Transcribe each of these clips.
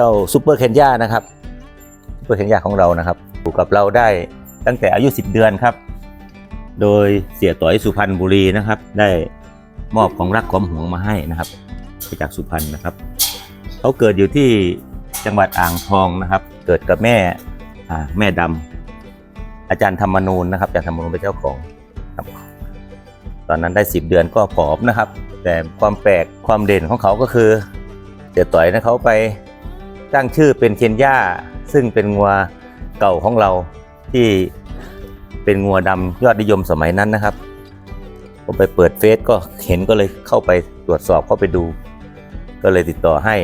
จ้าซูเปอร์เคนยานะครับซูเปอร์เคนยาของเรานะครับอยู่กับเราได้ตั้งแต่อายุ 10 เดือนครับ โดยเสียต่อยสุพรรณบุรีนะครับ ได้มอบของรักความหวงมาให้นะครับมาจากสุพรรณนะครับเขาเกิดอยู่ที่จังหวัดอ่างทองนะครับ เกิดกับแม่แม่ดำอาจารย์ธรรมนูญนะครับอาจารย์ธรรมนูญเป็นเจ้าของครับตอนนั้นได้ 10 เดือนก็ผอมนะครับ แต่ความแปลกความเด่นของเขาก็คือเสียต่อยนะเขาไป ตั้งชื่อเป็นเคนย่า ซึ่งเป็นงัวเก่าของเราที่เป็นงัวดำยอดนิยมสมัยนั้นนะครับผมไปเปิดเฟซก็เห็นก็เลยเข้าไปตรวจสอบเข้าไปดู ก็เลยติดต่อให้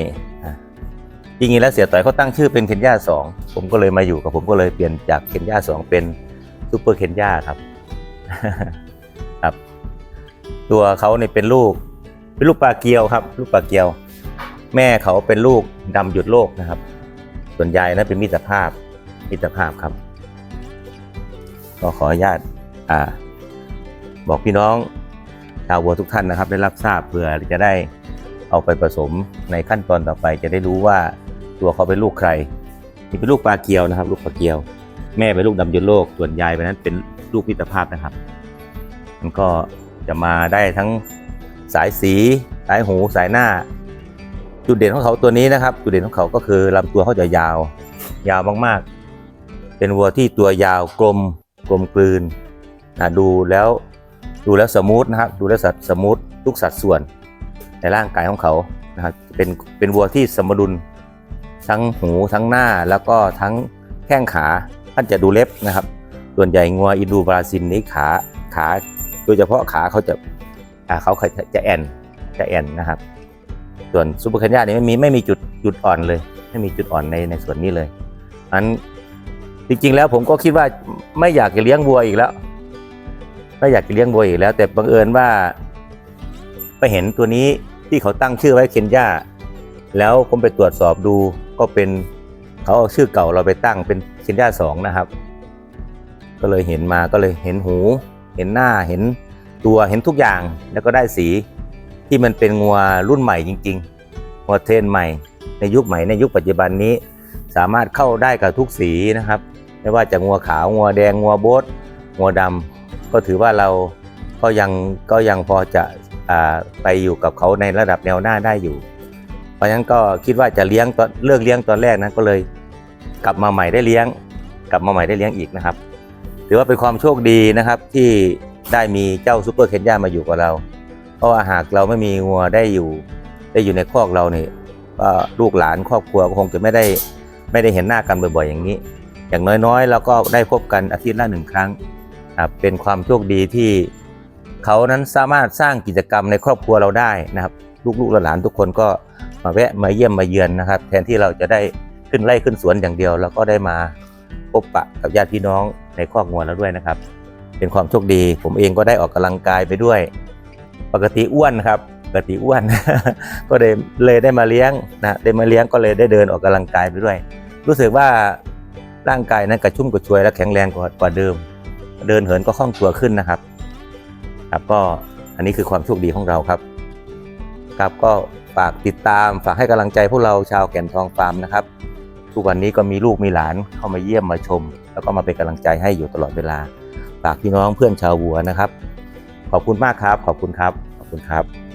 อะจริงๆแล้วเสียต่อยเขาตั้งชื่อเป็นเคนย่าสองผมก็เลยมาอยู่กับผมก็เลยเปลี่ยนจากเคนย่าสองเป็นซูเปอร์เคนย่าครับครับ ตัวเขาเนี่ยเป็นลูกเป็นลูกปลาเกียวครับ ลูกปลาเกียว แม่เขาเป็นลูกดำหยุดโลกนะครับ ส่วนยายนะเป็นมิตรภาพมิตรภาพครับ ก็ขออนุญาตอ่า บอกพี่น้องชาววัวทุกท่านนะครับ ได้รับทราบเพื่อจะได้เอาไปผสมในขั้นตอนต่อไป จะได้รู้ว่าตัวเขาเป็นลูกใครนี่เป็นลูกปลาเกียวนะครับ ลูกปลาเกียว แม่เป็นลูกดำหยุดโลก ส่วนยายเป็นนั้นเป็นลูกมิตรภาพนะครับ มันก็จะมาได้ทั้งสายสี สายหูสายหน้า จุดเด่นของเขาตัวนี้นะครับ จุดเด่นของเขาก็คือลำตัวเขาจะยาว ยาวมากๆ เป็นวัวที่ตัวยาวกลมกลมกลืนนะดูแล้วดูแล้วสมูทนะครับ ดูแล้วสัดสมูททุกสัดส่วนในร่างกายของเขานะครับเป็นเป็นวัวที่สมดุลทั้งหูทั้งหน้าแล้วก็ทั้งแข้งขาท่านจะดูเล็บนะครับ ส่วนใหญ่งัวอินดูบราซิลนี้ขาขาโดยเฉพาะขาเขาจะอ่าเขาจะแอนจะแอนนะครับ ส่วนซูเปอร์เคนยานี่ไม่มีไม่มีจุดจุดอ่อนเลย ไม่มีจุดอ่อนในในส่วนนี้เลยอันจริง ๆ แล้วผมก็คิดว่าไม่อยากจะเลี้ยงวัวอีกแล้ว ไม่อยากจะเลี้ยงวัวอีกแล้ว แต่บังเอิญว่า ไปเห็นตัวนี้ที่เขาตั้งชื่อไว้เคนยาแล้วผมไปตรวจสอบดูก็เป็นเขาเอาชื่อเก่าเราไปตั้งเป็นเคนยาสองนะครับ ก็เลยเห็นมาก็เลยเห็นหู เห็นหน้าเห็นตัวเห็นทุกอย่างแล้วก็ได้สี ที่มันเป็นงัวรุ่นใหม่จริงๆงัวเทรนใหม่ ในยุคใหม่ในยุคปัจจุบันนี้ สามารถเข้าได้กับทุกสีนะครับ ไม่ว่าจะงัวขาวงัวแดงงัวโบดงัวดำก็ถือว่าเราก็ยังก็ยังพอจะอไปอยู่กับเขาในระดับแนวหน้าได้อยู่ เพราะฉะนั้นก็คิดว่าจะเลี้ยงตอนเลิกเลี้ยงตอนแรกนะก็เลย กลับมาใหม่ได้เลี้ยง กลับมาใหม่ได้เลี้ยงอีกนะครับ ถือว่าเป็นความโชคดีนะครับที่ได้มีเจ้าซูเปอร์เคนยามาอยู่กับเรา เพราะว่าหากเราไม่มีงัวได้อยู่ ได้อยู่ในคอกเราเนี่ยก็ลูกหลานครอบครัวก็คงจะไม่ได้ไม่ได้เห็นหน้ากันบ่อยๆอย่างนี้ อย่างน้อยๆเราก็ได้พบกันอาทิตย์ละหนึ่งครั้งเป็นความโชคดีที่เขานั้นสามารถสร้างกิจกรรมในครอบครัวเราได้นะครับ ลูกๆหลานทุกคนก็มาแวะมาเยี่ยมมาเยือนนะครับ แทนที่เราจะได้ขึ้นไร่ขึ้นสวนอย่างเดียวแล้วก็ได้มาพบปะกับญาติพี่น้องในครอบครัวแล้วด้วยนะครับ เป็นความโชคดี ผมเองก็ได้ออกกำลังกายไปด้วย ปกติอ้วนครับปกติอ้วน ก็เลยเลยได้มาเลี้ยงนะได้มาเลี้ยงก็เลยได้เดินออกกำลังกายไปด้วย รู้สึกว่าร่างกายนั้นกระชุ่มกระชวยและแข็งแรงกว่ากว่าเดิม เดินเหินก็คล่องตัวขึ้นนะครับ ครับก็อันนี้คือความโชคดีของเราครับ ครับก็ฝากติดตามฝากให้กำลังใจพวกเราชาวแก่นทองฟาร์มนะครับทุกวันนี้ก็มีลูกมีหลานเข้ามาเยี่ยมมาชม แล้วก็มาเป็นกำลังใจให้อยู่ตลอดเวลา ฝากพี่น้องเพื่อนชาววัวนะครับ ขอบคุณมากครับ ขอบคุณครับ ขอบคุณครับ